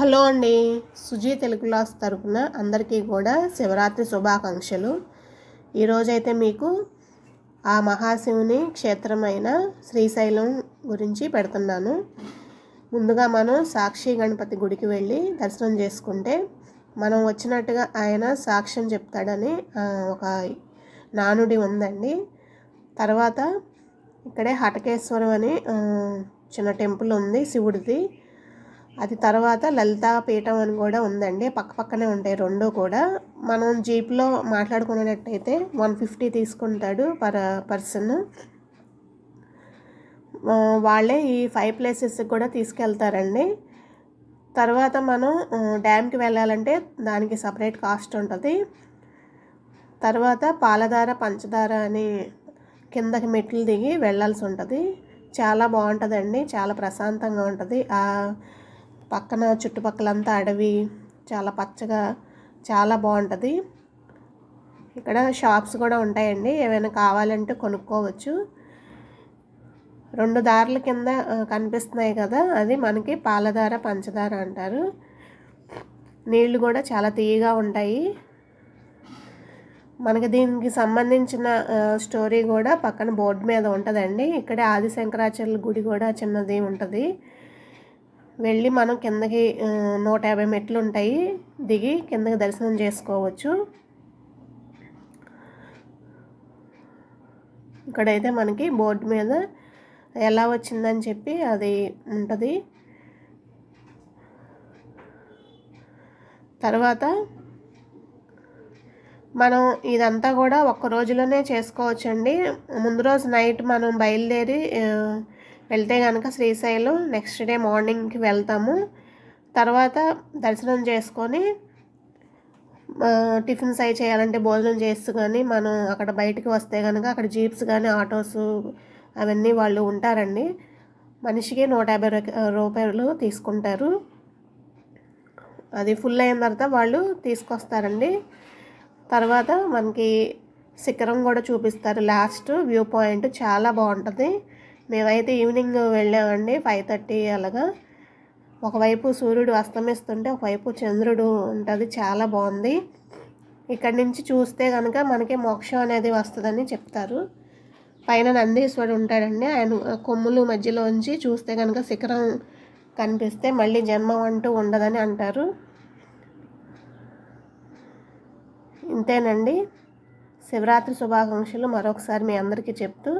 Hello అండి. Suji Telugu class తరపున అందరికీ కూడా శివరాత్రి శుభాకాంక్షలు. ఈరోజైతే మీకు ఆ మహాశివుని క్షేత్రమైన శ్రీశైలం గురించి పెడుతున్నాను. ముందుగా మనం సాక్షి గణపతి గుడికి వెళ్ళి దర్శనం చేసుకుంటే మనం వచ్చినట్టుగా ఆయన సాక్ష్యం చెప్తాడని ఒక నానుడి ఉందండి. తర్వాత ఇక్కడే హటకేశ్వరం అని చిన్న టెంపుల్ ఉంది శివుడిది. అది తర్వాత లలితా పీఠం అని కూడా ఉందండి. పక్క పక్కనే ఉంటాయి రెండు కూడా. మనం జీప్లో మాట్లాడుకునేటట్టయితే వన్ ఫిఫ్టీ తీసుకుంటాడు పర్ పర్సన్. వాళ్ళే ఈ ఫైవ్ ప్లేసెస్కి కూడా తీసుకెళ్తారండి. తర్వాత మనం డ్యామ్కి వెళ్ళాలంటే దానికి సపరేట్ కాస్ట్ ఉంటుంది. తర్వాత పాలధార పంచదార అని కిందకి మెట్లు దిగి వెళ్ళాల్సి ఉంటుంది. చాలా బాగుంటుందండి. చాలా ప్రశాంతంగా ఉంటుంది. ఆ పక్కన చుట్టుపక్కలంతా అడవి చాలా పచ్చగా చాలా బాగుంటుంది. ఇక్కడ షాప్స్ కూడా ఉంటాయండి ఏమైనా కావాలంటే కొనుక్కోవచ్చు. రెండు దారుల కింద కనిపిస్తున్నాయి కదా అది మనకి పాలధార పంచదార అంటారు. నీళ్ళు కూడా చాలా తీయగా ఉంటాయి. మనకి దీనికి సంబంధించిన స్టోరీ కూడా పక్కన బోర్డు మీద ఉంటుందండి. ఇక్కడే ఆది శంకరాచార్యుల గుడి కూడా చిన్నది ఉంటుంది. వెళ్ళి మనం కిందకి నూట యాభై మెట్లు ఉంటాయి. దిగి కిందకి దర్శనం చేసుకోవచ్చు. ఇక్కడైతే మనకి బోర్డు మీద ఎలా వచ్చిందని చెప్పి అది ఉంటుంది. తర్వాత మనం ఇదంతా కూడా ఒక్క రోజులోనే చేసుకోవచ్చండి. ముందు రోజు నైట్ మనం బయలుదేరి వెళ్తే కనుక శ్రీశైలం నెక్స్ట్ డే మార్నింగ్కి వెళ్తాము. తర్వాత దర్శనం చేసుకొని టిఫిన్స్ అయి చేయాలంటే భోజనం చేస్తూ కానీ మనం అక్కడ బయటికి వస్తే కనుక అక్కడ జీప్స్ కానీ ఆటోస్ అవన్నీ వాళ్ళు ఉంటారండి. మనిషికి నూట యాభై రూపాయలు తీసుకుంటారు. అది ఫుల్ అయిన తర్వాత వాళ్ళు తీసుకొస్తారండి. తర్వాత మనకి శిఖరం కూడా చూపిస్తారు. లాస్ట్ వ్యూ పాయింట్ చాలా బాగుంటుంది. మేమైతే ఈవినింగ్ వెళ్ళామండి ఫైవ్ థర్టీ అలాగా. ఒకవైపు సూర్యుడు అస్తమిస్తుంటే ఒకవైపు చంద్రుడు ఉంటుంది. చాలా బాగుంది. ఇక్కడి నుంచి చూస్తే కనుక మనకి మోక్షం అనేది వస్తుందని చెప్తారు. పైన నందీశ్వరుడు ఉంటాడండి. ఆయన కొమ్ములు మధ్యలోంచి చూస్తే కనుక శిఖరం కనిపిస్తే మళ్ళీ జన్మం అంటూ ఉండదని అంటారు. ఇంతేనండి. శివరాత్రి శుభాకాంక్షలు మరొకసారి మీ అందరికీ చెప్తూ